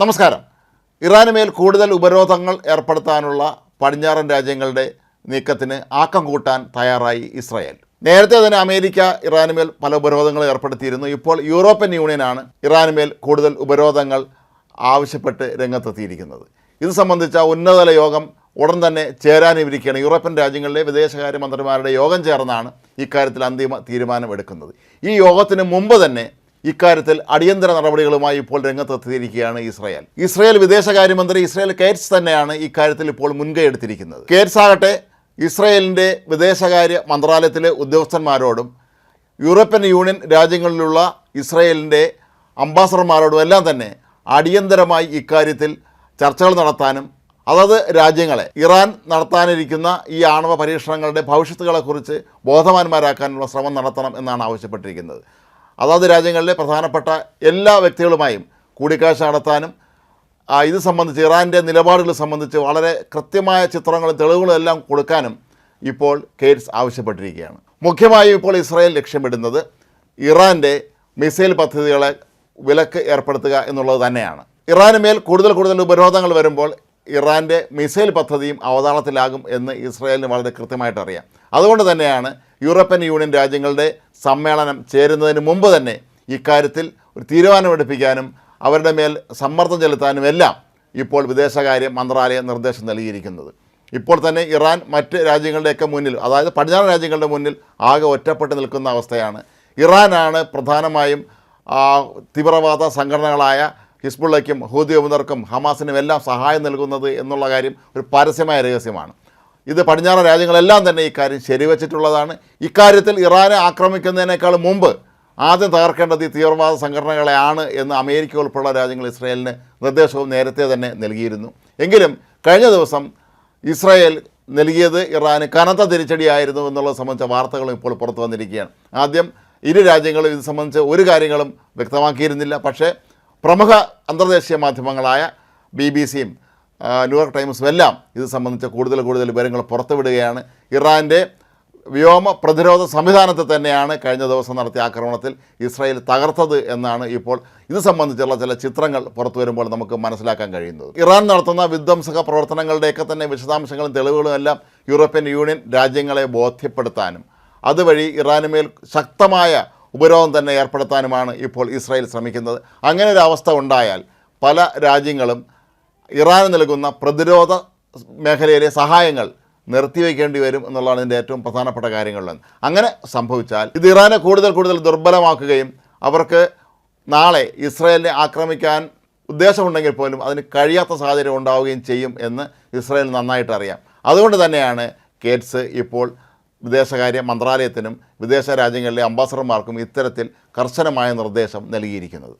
നമസ്കാരം. ഇറാന് മേൽ കൂടുതൽ ഉപരോധങ്ങൾ ഏർപ്പെടുത്താനുള്ള പടിഞ്ഞാറൻ രാജ്യങ്ങളുടെ നീക്കത്തിന് ആക്കം കൂട്ടാൻ തയ്യാറായി ഇസ്രായേൽ. നേരത്തെ തന്നെ അമേരിക്ക ഇറാന് മേൽ പല ഉപരോധങ്ങൾ ഏർപ്പെടുത്തിയിരുന്നു. ഇപ്പോൾ യൂറോപ്യൻ യൂണിയനാണ് ഇറാന് മേൽ കൂടുതൽ ഉപരോധങ്ങൾ ആവശ്യപ്പെട്ട് രംഗത്തെത്തിയിരിക്കുന്നത്. ഇത് സംബന്ധിച്ച ഉന്നതതല യോഗം ഉടൻ തന്നെ ചേരാനിരിക്കുകയാണ്. യൂറോപ്യൻ രാജ്യങ്ങളിലെ വിദേശകാര്യ മന്ത്രിമാരുടെ യോഗം ചേർന്നാണ് ഇക്കാര്യത്തിൽ അന്തിമ തീരുമാനമെടുക്കുന്നത്. ഈ യോഗത്തിന് മുമ്പ് തന്നെ ഇക്കാര്യത്തിൽ അടിയന്തര നടപടികളുമായി ഇപ്പോൾ രംഗത്തെത്തിയിരിക്കുകയാണ് ഇസ്രായേൽ. ഇസ്രായേൽ വിദേശകാര്യമന്ത്രി ഇസ്രായേൽ കേറ്റ്സ് തന്നെയാണ് ഇക്കാര്യത്തിൽ ഇപ്പോൾ മുൻകൈ എടുത്തിരിക്കുന്നത്. കേറ്റ്സ് ആകട്ടെ ഇസ്രായേലിന്റെ വിദേശകാര്യ മന്ത്രാലയത്തിലെ ഉദ്യോഗസ്ഥന്മാരോടും യൂറോപ്യൻ യൂണിയൻ രാജ്യങ്ങളിലുള്ള ഇസ്രായേലിന്റെ അംബാസഡർമാരോടും എല്ലാം തന്നെ അടിയന്തരമായി ഇക്കാര്യത്തിൽ ചർച്ചകൾ നടത്താനും അതത് രാജ്യങ്ങളെ ഇറാൻ നടത്താനിരിക്കുന്ന ഈ ആണവ പരീക്ഷണങ്ങളുടെ ഭവിഷ്യത്തുകളെക്കുറിച്ച് ബോധവാന്മാരാക്കാനുള്ള ശ്രമം നടത്തണം എന്നാണ് ആവശ്യപ്പെട്ടിരിക്കുന്നത്. അതത് രാജ്യങ്ങളിലെ പ്രധാനപ്പെട്ട എല്ലാ വ്യക്തികളുമായും കൂടിക്കാഴ്ച നടത്താനും ഇത് സംബന്ധിച്ച് ഇറാന്റെ നിലപാടുകൾ സംബന്ധിച്ച് വളരെ കൃത്യമായ ചിത്രങ്ങളും തെളിവുകളും എല്ലാം കൊടുക്കാനും ഇപ്പോൾ കേറ്റ്സ് ആവശ്യപ്പെട്ടിരിക്കുകയാണ്. മുഖ്യമായും ഇപ്പോൾ ഇസ്രായേൽ ലക്ഷ്യമിടുന്നത് ഇറാന്റെ മിസൈൽ പദ്ധതികളെ വിലക്ക് ഏർപ്പെടുത്തുക എന്നുള്ളത് തന്നെയാണ്. ഇറാന് മേൽ കൂടുതൽ കൂടുതൽ ഉപരോധങ്ങൾ വരുമ്പോൾ ഇറാന്റെ മിസൈൽ പദ്ധതിയും അവതാളത്തിലാകും എന്ന് ഇസ്രായേലിന് വളരെ കൃത്യമായിട്ട് അറിയാം അതുകൊണ്ട് തന്നെയാണ് യൂറോപ്യൻ യൂണിയൻ രാജ്യങ്ങളുടെ സമ്മേളനം ചേരുന്നതിന് മുമ്പ് തന്നെ ഇക്കാര്യത്തിൽ ഒരു തീരുമാനമെടുപ്പിക്കാനും അവരുടെ മേൽ സമ്മർദ്ദം ചെലുത്താനും എല്ലാം ഇപ്പോൾ വിദേശകാര്യ മന്ത്രാലയം നിർദ്ദേശം നൽകിയിരിക്കുന്നത്. ഇപ്പോൾ തന്നെ ഇറാൻ മറ്റ് രാജ്യങ്ങളുടെയൊക്കെ മുന്നിൽ അതായത് പടിഞ്ഞാറൻ രാജ്യങ്ങളുടെ മുന്നിൽ ആകെ ഒറ്റപ്പെട്ട് നിൽക്കുന്ന അവസ്ഥയാണ്. ഇറാനാണ് പ്രധാനമായും തീവ്രവാദ സംഘടനകളായ ഹിസ്ബുള്ളയ്ക്കും ഹൂദി ഉമർക്കും ഹമാസിനും എല്ലാം സഹായം നൽകുന്നത് എന്നുള്ള കാര്യം ഒരു പരസ്യമായ രഹസ്യമാണ്. ഇത് പടിഞ്ഞാറൻ രാജ്യങ്ങളെല്ലാം തന്നെ ഇക്കാര്യം ശരിവച്ചിട്ടുള്ളതാണ്. ഇക്കാര്യത്തിൽ ഇറാനെ ആക്രമിക്കുന്നതിനേക്കാൾ മുമ്പ് ആദ്യം തകർക്കേണ്ടത് ഈ തീവ്രവാദ സംഘടനകളെയാണ് എന്ന് അമേരിക്ക ഉൾപ്പെടെയുള്ള രാജ്യങ്ങൾ ഇസ്രായേലിന് നിർദ്ദേശവും നേരത്തെ തന്നെ നൽകിയിരുന്നു. എങ്കിലും കഴിഞ്ഞ ദിവസം ഇസ്രായേൽ നൽകിയത് ഇറാന് കനത്ത തിരിച്ചടിയായിരുന്നു എന്നുള്ളത് സംബന്ധിച്ച വാർത്തകളും ഇപ്പോൾ പുറത്തു വന്നിരിക്കുകയാണ്. ആദ്യം ഇരു രാജ്യങ്ങളും ഇത് സംബന്ധിച്ച് ഒരു കാര്യങ്ങളും വ്യക്തമാക്കിയിരുന്നില്ല. പക്ഷേ പ്രമുഖ അന്തർദേശീയ മാധ്യമങ്ങളായ ബി ബി സിയും ന്യൂയോർക്ക് ടൈംസും എല്ലാം ഇത് സംബന്ധിച്ച് കൂടുതൽ കൂടുതൽ വിവരങ്ങൾ പുറത്തുവിടുകയാണ്. ഇറാന്റെ വ്യോമ പ്രതിരോധ സംവിധാനത്തെ തന്നെയാണ് കഴിഞ്ഞ ദിവസം നടത്തിയ ആക്രമണത്തിൽ ഇസ്രായേൽ തകർത്തത് എന്നാണ് ഇപ്പോൾ ഇത് സംബന്ധിച്ചുള്ള ചില ചിത്രങ്ങൾ പുറത്തു വരുമ്പോൾ നമുക്ക് മനസ്സിലാക്കാൻ കഴിയുന്നത്. ഇറാൻ നടത്തുന്ന വിധ്വംസക പ്രവർത്തനങ്ങളുടെയൊക്കെ തന്നെ വിശദാംശങ്ങളും തെളിവുകളും എല്ലാം യൂറോപ്യൻ യൂണിയൻ രാജ്യങ്ങളെ ബോധ്യപ്പെടുത്താനും അതുവഴി ഇറാനുമേൽ ശക്തമായ ഉപരോധം തന്നെ ഏർപ്പെടുത്താനുമാണ് ഇപ്പോൾ ഇസ്രായേൽ ശ്രമിക്കുന്നത്. അങ്ങനെ ഒരു അവസ്ഥ ഉണ്ടായാൽ പല രാജ്യങ്ങളും ഇറാന് നൽകുന്ന പ്രതിരോധ മേഖലയിലെ സഹായങ്ങൾ നിർത്തിവെക്കേണ്ടി വരും എന്നുള്ളതാണ് ഇതിന്റെ ഏറ്റവും പ്രധാനപ്പെട്ട കാര്യങ്ങളിലൊന്ന്. അങ്ങനെ സംഭവിച്ചാൽ ഇത് ഇറാനെ കൂടുതൽ കൂടുതൽ ദുർബലമാക്കുകയും അവർക്ക് നാളെ ഇസ്രായേലിനെ ആക്രമിക്കാൻ ഉദ്ദേശമുണ്ടെങ്കിൽ പോലും അതിന് കഴിയാത്ത സാഹചര്യം ഉണ്ടാവുകയും ചെയ്യും എന്ന് ഇസ്രായേൽ നന്നായിട്ട് അറിയാം. അതുകൊണ്ട് തന്നെയാണ് കേറ്റ്സ് ഇപ്പോൾ വിദേശകാര്യ മന്ത്രാലയത്തിനും വിദേശ രാജ്യങ്ങളിലെ അംബാസഡർമാർക്കും ഇത്തരത്തിൽ കർശനമായ നിർദ്ദേശം നൽകിയിരിക്കുന്നത്.